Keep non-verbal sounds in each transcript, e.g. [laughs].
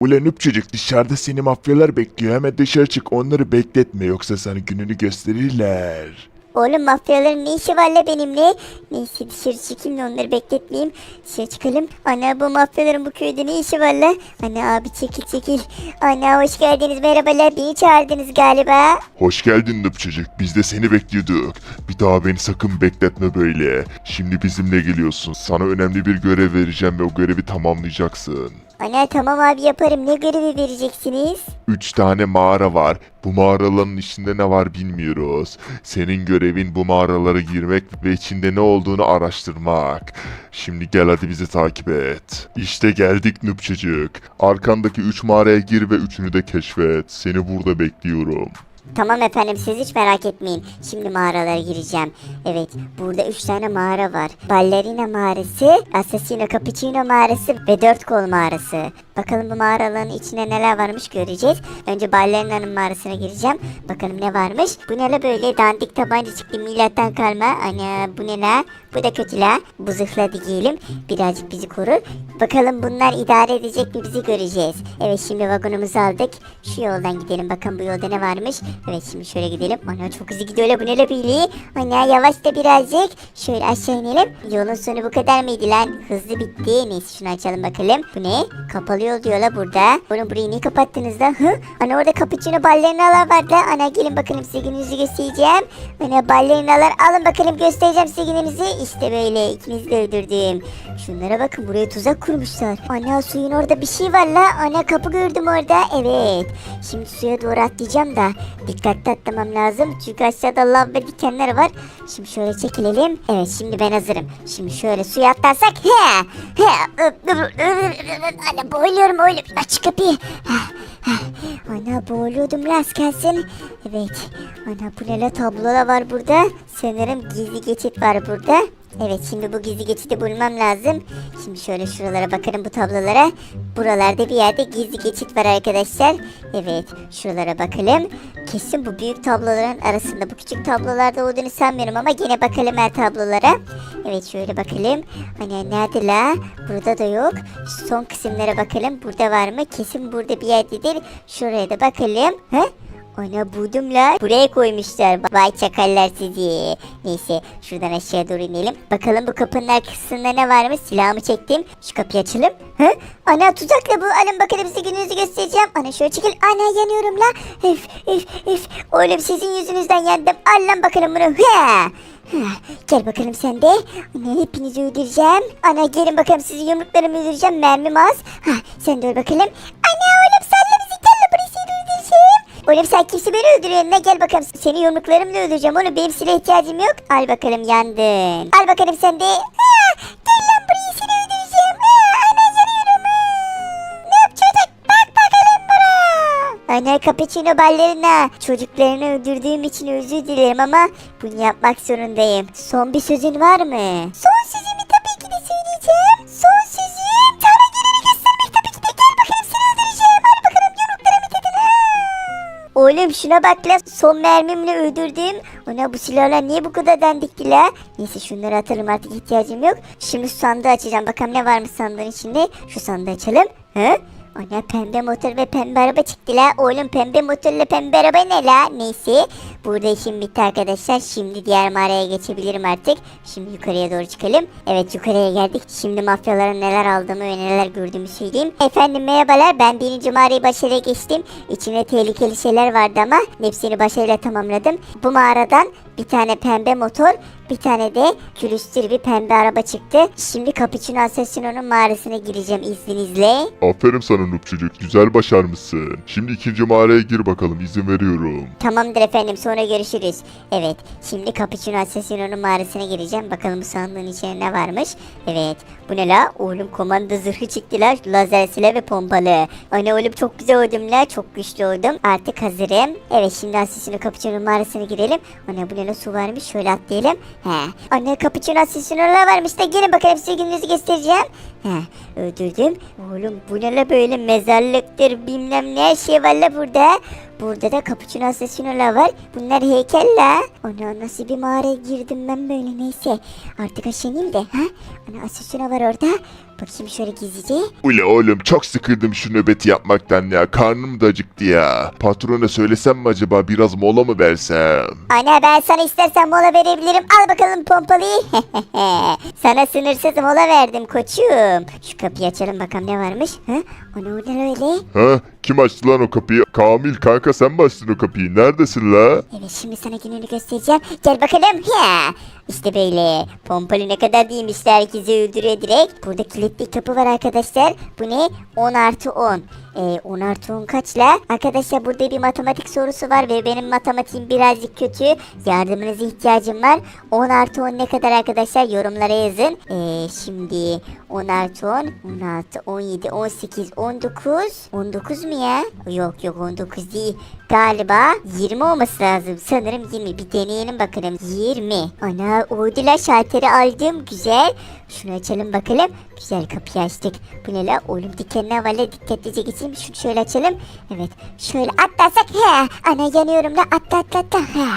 Ulan üpçücük dışarıda seni mafyalar bekliyor. Hemen dışarı çık onları bekletme yoksa sana gününü gösterirler. Oğlum mafyaların ne işi var la benimle? Neyse dışarı çıkayım da onları bekletmeyeyim. Dışarı çıkalım. Ana bu mafyaların bu köyde ne işi var la? Ana abi çekil çekil. Ana hoş geldiniz merhabalar. Beni çağırdınız galiba. Hoş geldin üpçücük. Biz de seni bekliyorduk. Bir daha beni sakın bekletme böyle. Şimdi bizimle geliyorsun. Sana önemli bir görev vereceğim ve o görevi tamamlayacaksın. Ana tamam abi yaparım. Ne görevi vereceksiniz? Üç tane mağara var. Bu mağaraların içinde ne var bilmiyoruz. Senin görevin bu mağaralara girmek ve içinde ne olduğunu araştırmak. Şimdi gel hadi bizi takip et. İşte geldik nüpçecik. Arkandaki üç mağaraya gir ve üçünü de keşfet. Seni burada bekliyorum. Tamam efendim siz hiç merak etmeyin. Şimdi mağaralara gireceğim. Evet burada 3 tane mağara var. Ballerina mağarası, Assassino Cappuccino mağarası ve Dört Kol mağarası. Bakalım bu mağaraların içinde neler varmış göreceğiz. Önce Ballerina'nın mağarasına gireceğim. Bakalım ne varmış. Bu ne böyle dandik tabanca çıktı milattan kalma. Ana bu ne? Bu da kötü la. Bu zırhları giyelim. Birazcık bizi korur. Bakalım bunlar idare edecek mi bizi göreceğiz. Evet şimdi vagonumuzu aldık. Şu yoldan gidelim. Bakın bu yolda ne varmış. Evet şimdi şöyle gidelim. Ana çok hızlı gidiyor la bu ne la böyle? Ana yavaş da birazcık. Şöyle aşağı inelim. Yolun sonu bu kadar mıydı lan? Hızlı bitti. Neyse şunu açalım bakalım. Bu ne? Kapalı yol diyor la burada. Bunu burayı niye kapattınız da? Hı? Ana orada cappuccino ballerinalar vardı. Ana gelin bakalım size gününüzü göstereceğim. Ana ballerinalar alın bakalım göstereceğim size gününüzü. İşte böyle ikinizi de öldürdüm. Şunlara bakın buraya tuzak kurmuşlar. Ana suyun orada bir şey var la. Ana kapı gördüm orada. Evet. Şimdi suya doğru atlayacağım da dikkatli atlamam lazım. Çünkü aşağıda lav ve dikenler var. Şimdi şöyle çekilelim. Evet şimdi ben hazırım. Şimdi şöyle suya atlarsak. He. He. Ana boğuluyorum oğlum. Aç kapıyı. Ana boğuluyordum rast gelsin. Evet. Ana bu ne la tablolar var burada. Sanırım gizli geçit var burada. Evet şimdi bu gizli geçidi bulmam lazım. Şimdi şöyle şuralara bakalım bu tablolara. Buralarda bir yerde gizli geçit var arkadaşlar. Evet şuralara bakalım. Kesin bu büyük tabloların arasında bu küçük tablolarda olduğunu sanmıyorum ama gene bakalım her tablolara. Evet şöyle bakalım. Hani nerede la? Burada da yok. Son kısımlara bakalım. Burada var mı? Kesin burada bir yerdedir. Şuraya da bakalım. He? Ana buldum la. Buraya koymuşlar. Vay çakallar sizi. Neyse şuradan aşağı doğru inelim. Bakalım bu kapının arkasında ne varmış. Silahımı çektim. Şu kapıyı açalım. Hı? Ana tuzakla bu. Alın bakalım size gününüzü göstereceğim. Ana şöyle çekil. Ana yanıyorum la. Üf üf üf. Oğlum sizin yüzünüzden yandım. Al lan bakalım bunu. Hı, Gel bakalım sen de. Ana hepinizi öldüreceğim. Ana gelin bakalım sizi yumruklarımı öldüreceğim. Mermim az. Ha, sen de öl bakalım. Ana Oğlum sen kimse beni öldürüyorsun. Ne gel bakalım. Seni yumruklarımla öldüreceğim. Oğlum benim silah ihtiyacım yok. Al bakalım yandın. Al bakalım sen de. Ha, gel lan buraya seni öldüreceğim. Ha, ana yanıyorum. Ha. Ne yapacaktık? Bak bakalım buraya. Ana cappuccino ballerina. Çocuklarını öldürdüğüm için özür dilerim ama bunu yapmak zorundayım. Son bir sözün var mı? Son sözümü Oğlum şuna bak la son mermimle öldürdüm. Ona bu silahlar niye bu kadar dandikti la? Neyse şunları atalım artık ihtiyacım yok. Şimdi şu sandığı açacağım bakalım ne varmış sandığın içinde. Şu sandığı açalım. He? Ona pembe motor ve pembe araba çıktı la. Oğlum pembe motorla pembe araba ne la? Neyse. Burada işim bitti arkadaşlar. Şimdi diğer mağaraya geçebilirim artık. Şimdi yukarıya doğru çıkalım. Evet yukarıya geldik. Şimdi mafyaların neler aldığımı ve neler gördüğümü söyleyeyim. Efendim merhabalar. Ben birinci mağarayı başarıya geçtim. İçinde tehlikeli şeyler vardı ama hepsini başarıyla tamamladım. Bu mağaradan bir tane pembe motor, bir tane de külüstür bir pembe araba çıktı. Şimdi Cappuccino Assassino'nun mağarasına gireceğim izninizle. Aferin sana nupçucuk. Güzel başarmışsın. Şimdi ikinci mağaraya gir bakalım. izin veriyorum. Tamamdır efendim sonra görüşürüz. Evet şimdi Cappuccino Assassino'nun mağarasına gireceğim. Bakalım bu sandığın içinde ne varmış. Evet bu ne la? Oğlum komando zırhı çıktı la. Lazer silah ve pompalı. Ana oğlum çok güzel oldum la. Çok güçlü oldum. Artık hazırım. Evet şimdi Assassino Cappuccino'nun mağarasına girelim. Ana bu ne la su varmış. Şöyle atlayalım. He. Anne Cappuccino Assassino'lar varmış da gelin bakalım size gününüzü göstereceğim. He. Öldürdüm. Oğlum bu ne la böyle mezarlıktır bilmem ne şey var la burada. Burada da Cappuccino Assassino'lar var. Bunlar heykel la. Ana nasıl bir mağaraya girdim ben böyle neyse. Artık aşağı ineyim de. Ha? Ana Assassino var orada. Bakayım şöyle gizlice. Ule oğlum çok sıkıldım şu nöbeti yapmaktan ya. Karnım da acıktı ya. Patrona söylesem mi acaba biraz mola mı versem? Ana ben sana istersen mola verebilirim. Al bakalım pompalıyı. [laughs] sana sınırsız mola verdim koçum. Şu kapıyı açalım bakalım ne varmış. Ha? O ne öyle? Ha? Kim açtı lan o kapıyı? Kamil kanka sen mi açtın o kapıyı? Neredesin la? Evet şimdi sana gününü göstereceğim. Gel bakalım. Ha. İşte böyle. Pompalı ne kadar değilmişler herkesi öldürüyor direkt. Burada kilitli kapı var arkadaşlar. Bu ne? 10 artı 10. 10 artı 10 kaçla? Arkadaşlar burada bir matematik sorusu var ve benim matematiğim birazcık kötü. Yardımınıza ihtiyacım var. 10 artı 10 ne kadar arkadaşlar yorumlara yazın. Ee, şimdi 10 artı 10, 16, 17, 18, 19. 19 mu ya? Yok yok 19 değil. Galiba 20 olması lazım. Sanırım 20. Bir deneyelim bakalım. 20. Ana uydular şalteri aldım. Güzel. Şunu açalım bakalım. Güzel kapıyı açtık. Bu ne la? Oğlum dikenine var la. Dikkatlice geçelim. Şunu şöyle açalım. Evet. Şöyle atlarsak. He. Ana yanıyorum la. Atla atla atla. He.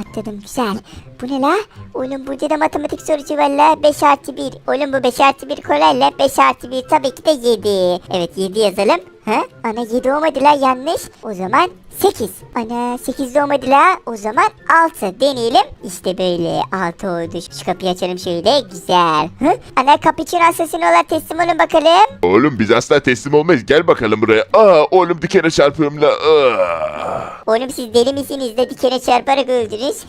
Atladım güzel. Bu ne la? Oğlum burada da matematik sorusu var la. 5 artı 1. Oğlum bu 5 artı 1 kolay la. 5 artı 1 tabii ki de 7. Evet 7 yazalım. Ha? Ana 7 olmadı la yanlış. O zaman 8. Ana 8 de olmadı la. O zaman 6. Deneyelim. İşte böyle 6 oldu. Şu kapıyı açalım şöyle. Güzel. Hı? Ana cappuccino sesini olarak teslim olun bakalım. Oğlum biz asla teslim olmayız. Gel bakalım buraya. Aa oğlum dikene çarpıyorum la. Aa. Oğlum siz deli misiniz de dikene çarparak öldünüz. [laughs]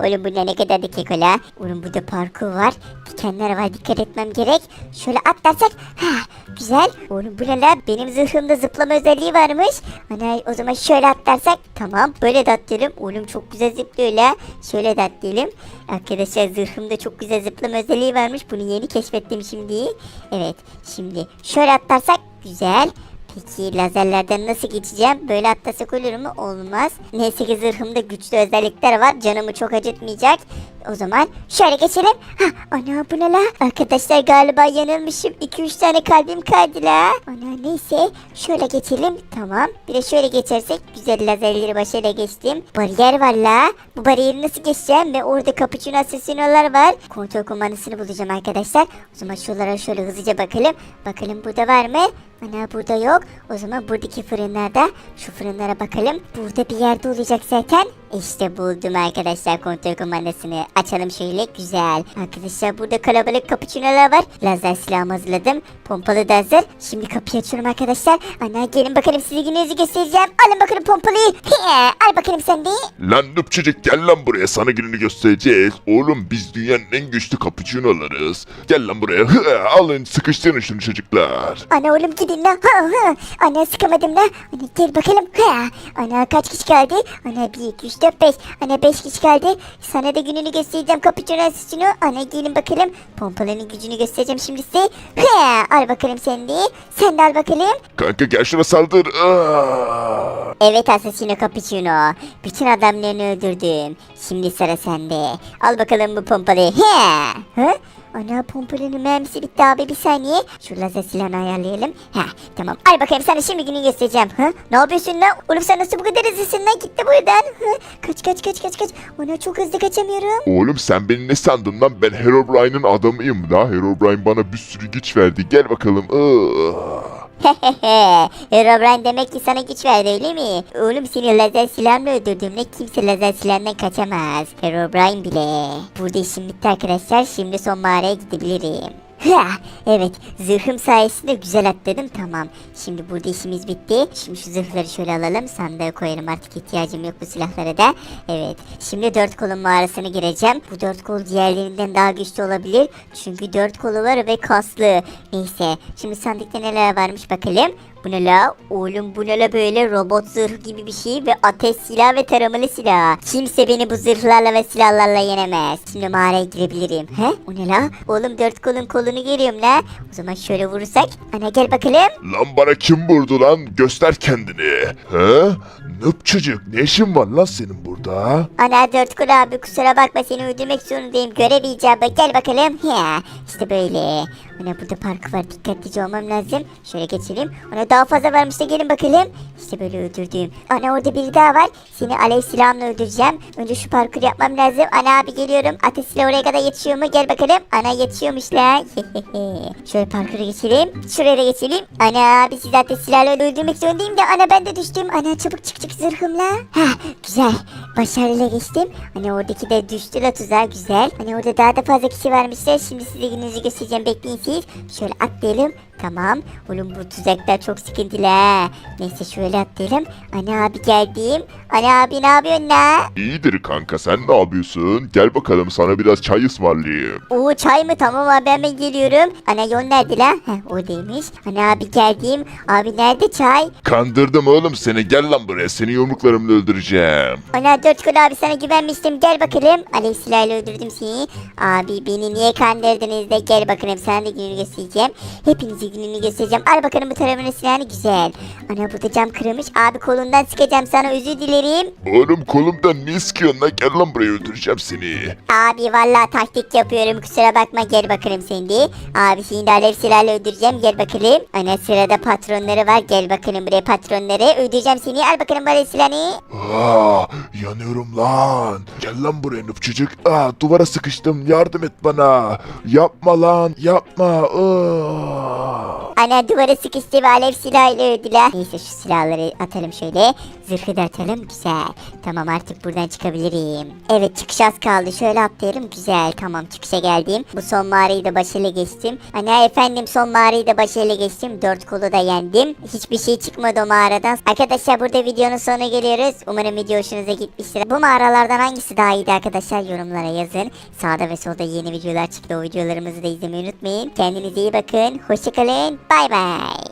Oğlum bunda ne kadar dikek ola. Oğlum burada parkur var. Dikenler var dikkat etmem gerek. Şöyle atlarsak. Ha, güzel. Oğlum bu ne la? Benim zırhımda zıplama özelliği varmış. Ana o zaman şöyle atlarsak. Tamam böyle de atlayalım. Oğlum çok güzel zıplıyor la. Şöyle de atlayalım. Arkadaşlar zırhımda çok güzel zıplama özelliği varmış. Bunu yeni keşfettim şimdi. Evet şimdi şöyle atlarsak. Güzel. Peki lazerlerden nasıl geçeceğim? Böyle atlasak olur mu? Olmaz. Neyse ki zırhımda güçlü özellikler var. Canımı çok acıtmayacak. O zaman şöyle geçelim. Ha, ana bu ne la? Arkadaşlar galiba yanılmışım. 2-3 tane kalbim kaydı la. Ana neyse. Şöyle geçelim. Tamam. Bir de şöyle geçersek güzel lazerleri başarıyla geçtim. Bariyer var la. Bu bariyeri nasıl geçeceğim? Ve orada cappuccino asesinolar var. Kontrol kumandasını bulacağım arkadaşlar. O zaman şuralara şöyle hızlıca bakalım. Bakalım burada var mı? Ana burada yok. O zaman buradaki fırınlarda şu fırınlara bakalım. Burada bir yerde olacak zaten. İşte buldum arkadaşlar kontrol kumandasını. Açalım şöyle güzel. Arkadaşlar burada kalabalık kapıçinolar var. Lazer silahımı hazırladım. Pompalı da hazır. Şimdi kapıyı açıyorum arkadaşlar. Ana gelin bakalım size gününüzü göstereceğim. Alın bakalım pompalıyı. He, al bakalım sen de. Lan nüpçücük gel lan buraya sana gününü göstereceğiz. Oğlum biz dünyanın en güçlü kapıçinolarız. Gel lan buraya. Hı, alın sıkıştırın şunu çocuklar. Ana oğlum gidin la. Ha, ha. Ana sıkamadım la. Ana gel bakalım. Ha. Ana kaç kişi kaldı? Ana 1, 2, 3, 4, 5. Ana 5 kişi kaldı. Sana da gününü göstereceğim kapıcı süsünü. Ana gelin bakalım. Pompaların gücünü göstereceğim şimdi size. Ha. Al bakalım sen de. Sen de al bakalım. Kanka gel şuna saldır. Aa. Evet Assassino Cappuccino. Bütün adamlarını öldürdüm. Şimdi sıra sende. Al bakalım bu pompalıyı. He. Hı? Ana pompalının mermisi bitti abi bir saniye. Şu lazer silahını ayarlayalım. Ha tamam. Al bakayım sana şimdi günü göstereceğim. Ha? Ne yapıyorsun lan? Oğlum sen nasıl bu kadar hızlısın lan? Gitti buradan. Hı? Kaç kaç kaç kaç kaç. Ona çok hızlı kaçamıyorum. Oğlum sen beni ne sandın lan? Ben Herobrine'in adamıyım da. Herobrine bana bir sürü güç verdi. Gel bakalım. Aa. [laughs] Herobrine demek ki sana güç verdi öyle mi? Oğlum seni lazer silahımla öldürdüğümde kimse lazer silahından kaçamaz. Herobrine bile. Burada işim bitti arkadaşlar. Şimdi son mağaraya gidebilirim. Ha, evet zırhım sayesinde güzel atladım tamam. Şimdi burada işimiz bitti. Şimdi şu zırhları şöyle alalım sandığa koyarım artık ihtiyacım yok bu silahlara da. Evet şimdi dört kolun mağarasına gireceğim. Bu dört kol diğerlerinden daha güçlü olabilir. Çünkü dört kolu var ve kaslı. Neyse şimdi sandıkta neler varmış bakalım. Bu ne la? Oğlum bu ne la böyle robot zırh gibi bir şey ve ateş silah ve taramalı silah. Kimse beni bu zırhlarla ve silahlarla yenemez. Şimdi mağaraya girebilirim. He? O ne la? Oğlum dört kolun kolunu görüyorum la. O zaman şöyle vurursak. Ana gel bakalım. Lan bana kim vurdu lan? Göster kendini. He? Nüpçücük ne işin var lan senin burada? Ana dört kol abi kusura bakma seni öldürmek zorundayım. Görev icabı gel bakalım. Ya işte böyle. Ana burada park var dikkatlice olmam lazım. Şöyle geçelim. Ana daha fazla varmış da gelin bakalım. İşte böyle öldürdüğüm. Ana orada biri daha var. Seni alev silahımla öldüreceğim. Önce şu parkur yapmam lazım. Ana abi geliyorum. Ateş silahı oraya kadar yetişiyor mu? Gel bakalım. Ana yetişiyormuş la. [laughs] Şöyle parkuru geçelim. Şuraya da geçelim. Ana abi siz zaten silahla öldürmek zorundayım da ana ben de düştüm. Ana çabuk çık çık zırhımla. Heh güzel. Başarıyla geçtim. Hani oradaki de düştü la tuzağa güzel. Hani orada daha da fazla kişi varmışlar. Şimdi size gününüzü göstereceğim. Bekleyin siz. Şöyle atlayalım. Tamam. Oğlum bu tuzaklar çok sıkıntılı ha. Neyse şöyle atlayalım. Ana abi geldim. Ana abi ne yapıyorsun la? İyidir kanka sen ne yapıyorsun? Gel bakalım sana biraz çay ısmarlayayım. Oo çay mı? Tamam abi hemen geliyorum. Ana yol nerede la? Heh oradaymış. Ana abi geldim. Abi nerede çay? Kandırdım oğlum seni gel lan buraya seni yumruklarımla öldüreceğim. Ana dört kul abi sana güvenmiştim. Gel bakalım. Alev silahıyla öldürdüm seni. Abi beni niye kandırdınız da gel bakalım sana da gününü göstereceğim. Hepinize gününü göstereceğim. Al bakalım bu tarafına silahını güzel. Ana burada cam kırılmış. Abi kolundan sıkacağım sana özür dilerim. Oğlum kolumdan ne sıkıyorsun lan gel lan buraya öldüreceğim seni. Abi vallahi taktik yapıyorum kusura bakma gel bakalım sen de. Abi seni de alev silahıyla öldüreceğim gel bakalım. Ana sırada patronları var gel bakalım buraya patronları. Öldüreceğim seni al bakalım bu alev silahını. Aa, yanıyorum lan. Gel lan buraya nüpçücük. Aa, duvara sıkıştım yardım et bana. Yapma lan yapma. Aa. Ana duvara sıkıştı ve alev silahıyla öldüler. Neyse şu silahları atalım şöyle. Zırhı da atalım. Güzel. Tamam artık buradan çıkabilirim. Evet çıkış az kaldı. Şöyle atlayalım. Güzel. Tamam çıkışa geldim. Bu son mağarayı da başarılı geçtim. Ana efendim son mağarayı da başarılı geçtim. Dört kolu da yendim. Hiçbir şey çıkmadı o mağaradan. Arkadaşlar burada videonun sonuna geliyoruz. Umarım video hoşunuza gitmiştir. Bu mağaralardan hangisi daha iyiydi arkadaşlar yorumlara yazın. Sağda ve solda yeni videolar çıktı. O videolarımızı da izlemeyi unutmayın. Kendinize iyi bakın. Hoşçakalın. Bay bay.